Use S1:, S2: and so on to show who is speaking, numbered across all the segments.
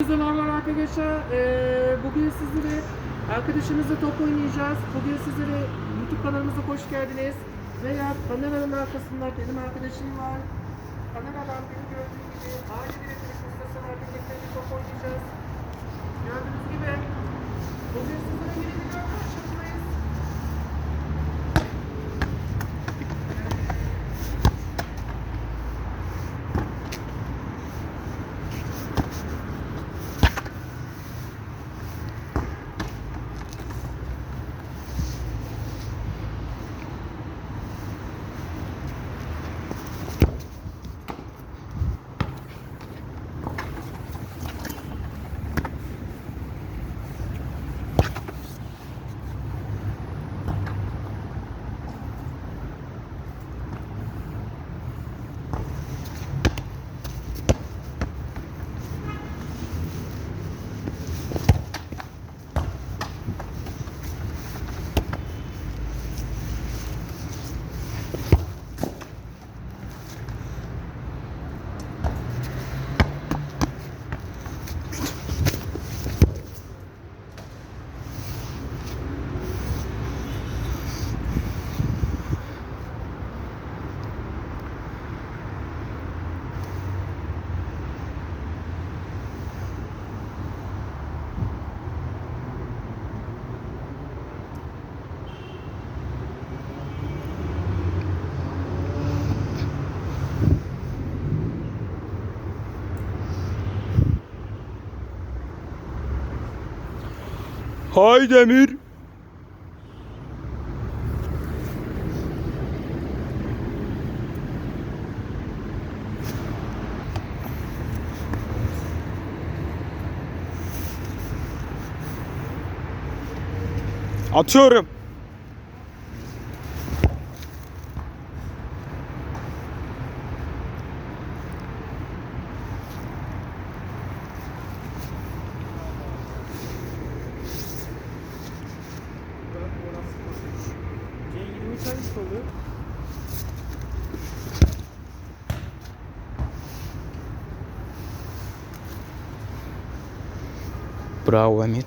S1: Herkese merhaba arkadaşlar. Ee, bugün sizlere arkadaşımızla top oynayacağız. Bugün sizlere YouTube kanalımıza hoş geldiniz. Veya kameranın arkasında benim arkadaşım var. Kameradan beni gördüğü gibi aile bir etkinlikteseler birlikte bir top oynayacağız. Gördüğünüz gibi bugün sizlere yeni bir video karşınızdayız.
S2: Hay Demir. Atıyorum. Bravo Emir.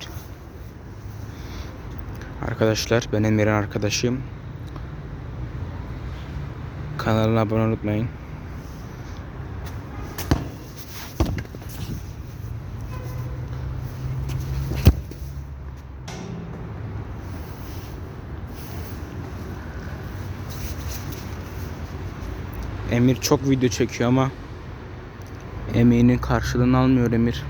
S2: Arkadaşlar ben Emir'in arkadaşıyım. Kanalına abone unutmayın. Emir çok video çekiyor ama emeğinin karşılığını almıyor Emir.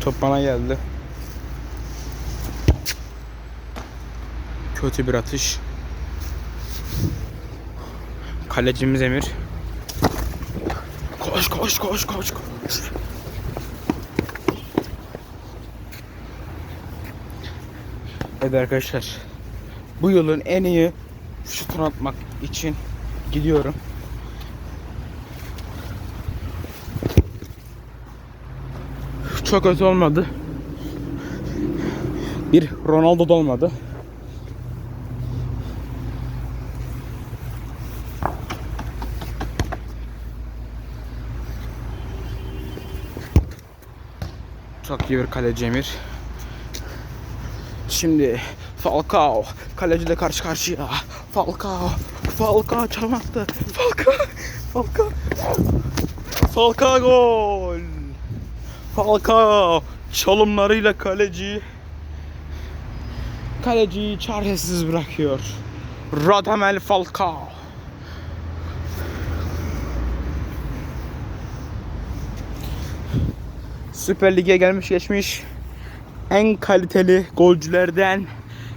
S2: Top bana geldi. Kötü bir atış. Kalecimiz Emir. Koş koş koş koş koş. Evet arkadaşlar. Bu yılın en iyi şutunu atmak için gidiyorum. Çok kötü olmadı. Bir Ronaldo da olmadı. Çok iyi bir kaleci Emir. Şimdi Falcao kaleciyle karşı karşıya. Falcao, Falcao çarptı. Falcao, Falcao. Falcao gol. Falcao çalımlarıyla kaleci kaleciyi çaresiz bırakıyor. Radamel Falcao. Süper Lig'e gelmiş geçmiş en kaliteli golcülerden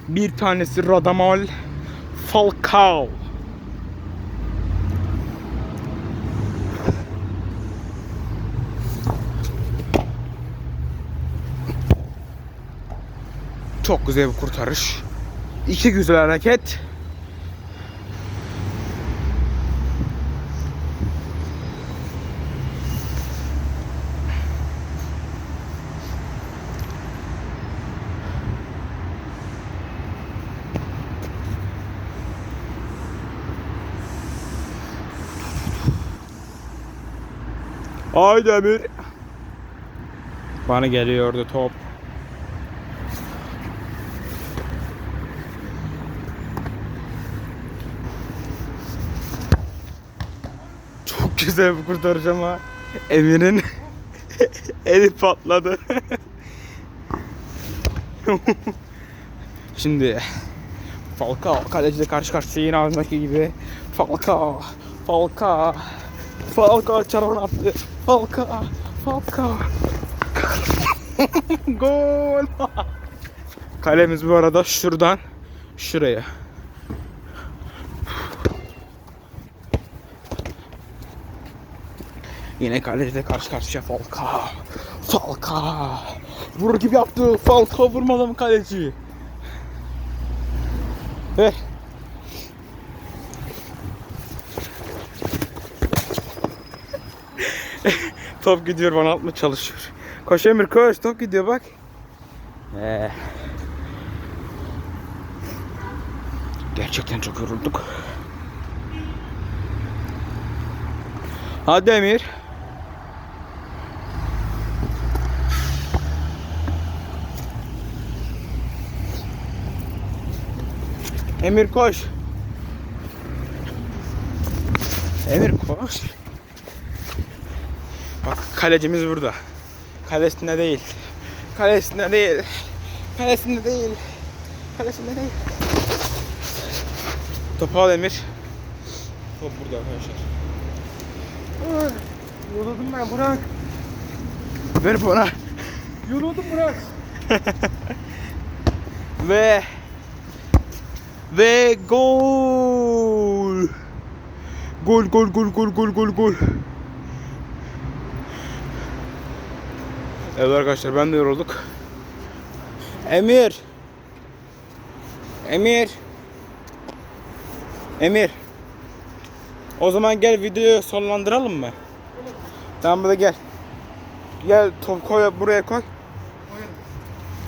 S2: bir tanesi Radamel Falcao. Çok güzel bir kurtarış. İki güzel hareket. Haydi Emir. Bana geliyordu top. Çok güzel bir kurtarış ama Emir'in eli patladı. Şimdi Falcao kaleciyle karşı karşıya yine ağzındaki gibi. Falcao Falcao Falcao çarpın attı. Falcao Falcao. Gol! Kalemiz bu arada şuradan şuraya Yine kaleciyle karşı karşıya Falcao Falcao Vurur gibi yaptı Falcao vurmadı mı kaleci Ver Top gidiyor bana atma çalışıyor. Koş Emir koş top gidiyor bak. Ee. Gerçekten çok yorulduk. Hadi Emir. Emir koş. Emir koş. Bak kalecimiz burada. Kalesinde değil. Kalesinde değil. Kalesinde değil. Kalesinde değil. Topu al Emir. Top burada arkadaşlar.
S1: Ay, Yoruldum ben Burak.
S2: Ver bana.
S1: Yoruldum Burak.
S2: Ve ve gol. Gol gol gol gol gol gol gol. Evet arkadaşlar ben de yorulduk. Emir. Emir. Emir. O zaman gel videoyu sonlandıralım mı? Tamam hadi gel. Gel top koy buraya koy.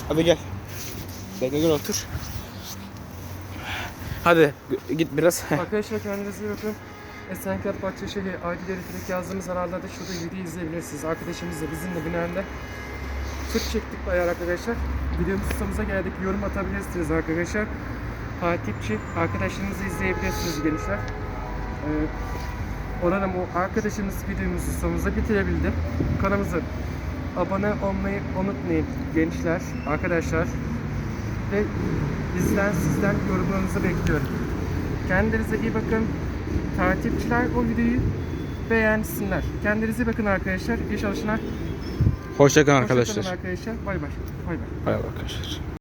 S2: Hadi gel. Bekle gel otur. Hadi git biraz.
S1: Arkadaşlar kendinize iyi bakın. Esenkent Bahçeşehir Aydın Elektrik yazdığımız kanallarda şurada video izleyebilirsiniz. Arkadaşımızla bizimle binende sık çektik bayağı arkadaşlar. Videomuz sonumuza geldik. Yorum atabilirsiniz arkadaşlar. Takipçi arkadaşlarınızı izleyebilirsiniz gençler. Ee, Umarım o arkadaşımız videomuzu sonumuza bitirebildi. Kanalımıza abone olmayı unutmayın gençler, arkadaşlar. Ve bizden sizden yorumlarınızı bekliyorum. Kendinize iyi bakın. Takipçiler o videoyu beğensinler. Kendinize iyi bakın arkadaşlar. İyi çalışmalar.
S2: Hoşçakalın
S1: Hoşça kalın
S2: arkadaşlar.
S1: arkadaşlar. Bay bay. Bay bay.
S2: Bay bay arkadaşlar.